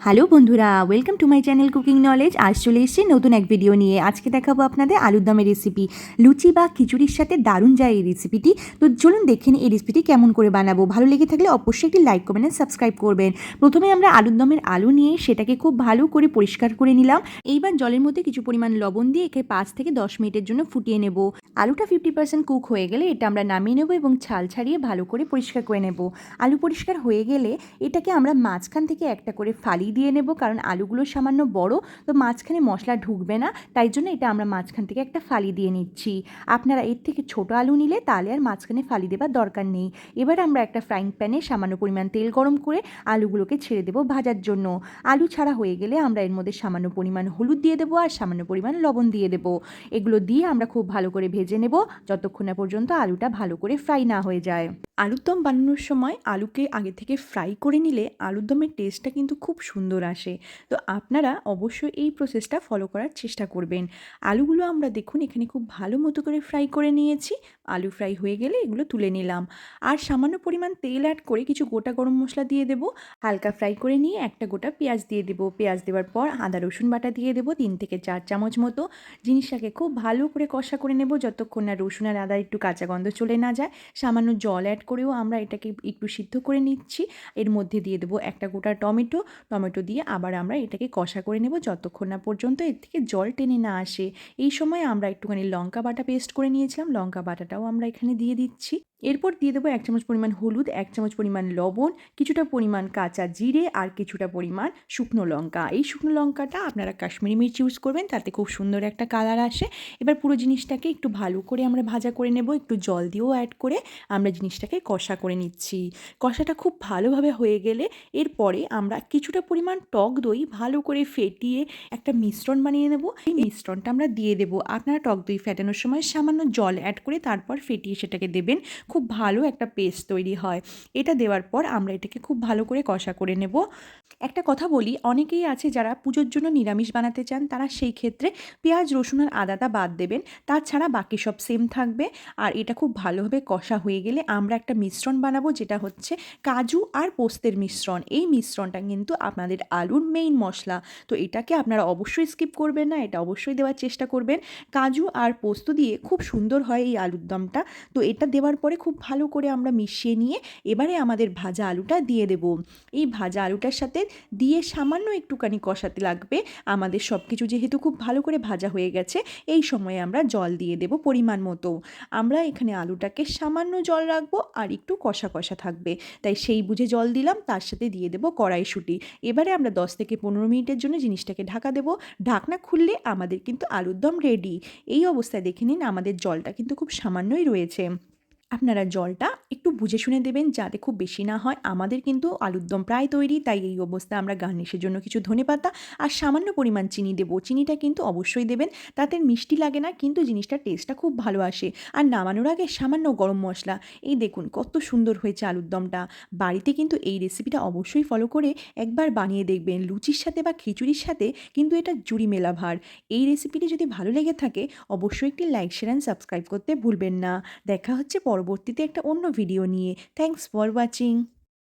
Hello বন্ধুরা welcome to my channel cooking knowledge আজ চলে এসেছি নতুন এক ভিডিও নিয়ে। আজকে দেখাবো আপনাদের আলুর দমের রেসিপি লুচি বা খিচুড়ির সাথে দারুণ যায় এই রেসিপিটি তো চলুন দেখে এই রেসিপিটি কেমন করে বানাবো। ভালো লেগে থাকলে অবশ্যই একটি লাইক করবেন আর সাবস্ক্রাইব করবেন। প্রথমে আমরা আলুর দমের আলু নিয়ে সেটাকে খুব ভালো করে পরিষ্কার করে নিলাম। এইবার জলের মধ্যে কিছু পরিমাণ লবণ দিয়ে একে পাঁচ থেকে দশ মিনিটের জন্য ফুটিয়ে নেব। আলুটা ফিফটি পার্সেন্ট কুক হয়ে গেলে এটা আমরা নামিয়ে নেব এবং ছাল ছাড়িয়ে ভালো করে পরিষ্কার করে নেব। আলু পরিষ্কার হয়ে গেলে এটাকে আমরা মাঝখান থেকে একটা করে ফালি দিয়ে নেব, কারণ আলুগুলো সামান্য বড়, তো মাঝখানে মশলা ঢুকবে না, তাই জন্য এটা আমরা মাঝখান থেকে একটা ফালি দিয়ে নিচ্ছি। আপনারা এর থেকে ছোট আলু নিলে তাহলে আর মাঝখানে ফালি দেবার দরকার নেই। এবার আমরা একটা ফ্রাইং প্যানে সামান্য পরিমাণ তেল গরম করে আলুগুলোকে ছেড়ে দেবো ভাজার জন্য। আলু ছাড়া হয়ে গেলে আমরা এর মধ্যে সামান্য পরিমাণ হলুদ দিয়ে দেবো আর সামান্য পরিমাণ লবণ দিয়ে দেবো। এগুলো দিয়ে আমরা খুব ভালো করে ভেজে নেব, যতক্ষণ না পর্যন্ত আলুটা ভালো করে ফ্রাই না হয়ে যায়। আলুর দম বানানোর সময় আলুকে আগে থেকে ফ্রাই করে নিলে আলুর দমের টেস্টটা কিন্তু খুব সুন্দর আসে। তো আপনারা অবশ্যই এই প্রসেসটা ফলো করার চেষ্টা করবেন। আলুগুলো আমরা দেখুন, এখানে খুব ভালো মতো করে ফ্রাই করে নিয়েছি। আলু ফ্রাই হয়ে গেলে এগুলো তুলে নিলাম। আর সামান্য পরিমাণ তেল অ্যাড করে কিছু গোটা গরম মশলা দিয়ে দেবো। হালকা ফ্রাই করে নিয়ে একটা গোটা পেঁয়াজ দিয়ে দেবো। পেঁয়াজ দেওয়ার পর আদা, রসুন বাটা দিয়ে দেবো তিন থেকে চার চামচ মতো। জিনিসটাকে খুব ভালো করে কষা করে নেব যতক্ষণ না রসুন আর আদা একটু কাঁচা গন্ধ চলে না যায়। সামান্য জল অ্যাড করেও আমরা এটাকে একটু সিদ্ধ করে নিচ্ছি। এর মধ্যে দিয়ে দেবো একটা গোটা টমেটো। টমেটো দিয়ে আবার আমরা এটাকে কষা করে নেব যতক্ষণ না পর্যন্ত এর থেকে জল টেনে না আসে। এই সময় আমরা একটুখানি লঙ্কা বাটা পেস্ট করে নিয়েছিলাম। লঙ্কা বাটাটাও আমরা এখানে দিয়ে দিচ্ছি। এরপর দিয়ে দেবো এক চামচ পরিমাণ হলুদ, এক চামচ পরিমাণ লবণ, কিছুটা পরিমাণ কাঁচা জিরে আর কিছুটা পরিমাণ শুকনো লঙ্কা। এই শুকনো লঙ্কাটা আপনারা কাশ্মীরি মির্চ ইউজ করবেন, তাতে খুব সুন্দর একটা কালার আসে। এবার পুরো জিনিসটাকে একটু ভালো করে আমরা ভাজা করে নেব, একটু জল দিয়েও অ্যাড করে আমরা জিনিসটাকে কষা করে নিচ্ছি। কষাটা খুব ভালোভাবে হয়ে গেলে এরপরে আমরা কিছুটা পরিমাণ টক দই ভালো করে ফেটিয়ে একটা মিশ্রণ বানিয়ে নেব। এই মিশ্রণটা আমরা দিয়ে দেবো। আপনারা টক দই ফেটানোর সময় সামান্য জল অ্যাড করে তারপর ফেটিয়ে সেটাকে দেবেন। খুব ভালো একটা পেস্ট তৈরি হয়। এটা দেওয়ার পর আমরা এটাকে খুব ভালো করে কষা করে নেব। একটা কথা বলি, অনেকেই আছে যারা পুজোর জন্য নিরামিষ বানাতে চান, তারা সেই ক্ষেত্রে পেঁয়াজ, রসুন আর আদাটা বাদ দেবেন। তাছাড়া বাকি সব সেম থাকবে। আর এটা খুব ভালোভাবে কষা হয়ে গেলে আমরা একটা মিশ্রণ বানাবো, যেটা হচ্ছে কাজু আর পোস্তের মিশ্রণ। এই মিশ্রণটা কিন্তু আপনাদের আলুর মেইন মশলা। তো এটাকে আপনারা অবশ্যই স্কিপ করবেন না, এটা অবশ্যই দেওয়ার চেষ্টা করবেন। কাজু আর পোস্ত দিয়ে খুব সুন্দর হয় এই আলুর দমটা। তো এটা দেওয়ার পরে খুব ভালো করে আমরা মিশিয়ে নিয়ে এবারে আমাদের ভাজা আলুটা দিয়ে দেব। এই ভাজা আলুটার সাথে দিয়ে সামান্য একটুখানি কষাতে লাগবে। আমাদের সব কিছু যেহেতু খুব ভালো করে ভাজা হয়ে গেছে, এই সময়ে আমরা জল দিয়ে দেব পরিমাণ মতো। আমরা এখানে আলুটাকে সামান্য জল রাখব আর একটু কষা কষা থাকবে। তাই সেই বুঝে জল দিলাম, তার সাথে দিয়ে দেবো কড়াইশুঁটি। এবারে আমরা দশ থেকে পনেরো মিনিটের জন্য জিনিসটাকে ঢাকা দেবো। ঢাকনা খুললে আমাদের কিন্তু আলুর দম রেডি এই অবস্থায় দেখে নিন, আমাদের জলটা কিন্তু খুব সামান্যই রয়েছে। আপনারা জলটা একটু বুঝে শুনে দেবেন যাতে খুব বেশি না হয়। আমাদের কিন্তু আলুর দম প্রায় তৈরি, তাই এই অবস্থায় আমরা গার্নিশের জন্য কিছু ধনেপাতা আর সামান্য পরিমাণ চিনি দেবো। চিনিটা কিন্তু অবশ্যই দেবেন, তাতে মিষ্টি লাগে না, কিন্তু জিনিসটার টেস্টটা খুব ভালো আসে। আর নামানোর আগে সামান্য গরম মশলা, এই দেখুন কত সুন্দর হয়েছে আলুর দমটা। বাড়িতে কিন্তু এই রেসিপিটা অবশ্যই ফলো করে একবার বানিয়ে দেখবেন, লুচির সাথে বা খিচুড়ির সাথে কিন্তু এটা জুড়ি মেলা ভার। এই রেসিপিটি যদি ভালো লেগে থাকে, অবশ্যই একটি লাইক, শেয়ার, অ্যান্ড সাবস্ক্রাইব করতে ভুলবেন না। দেখা হচ্ছে পরবর্তীতে একটা অন্য ভিডিও নিয়ে। Thanks for watching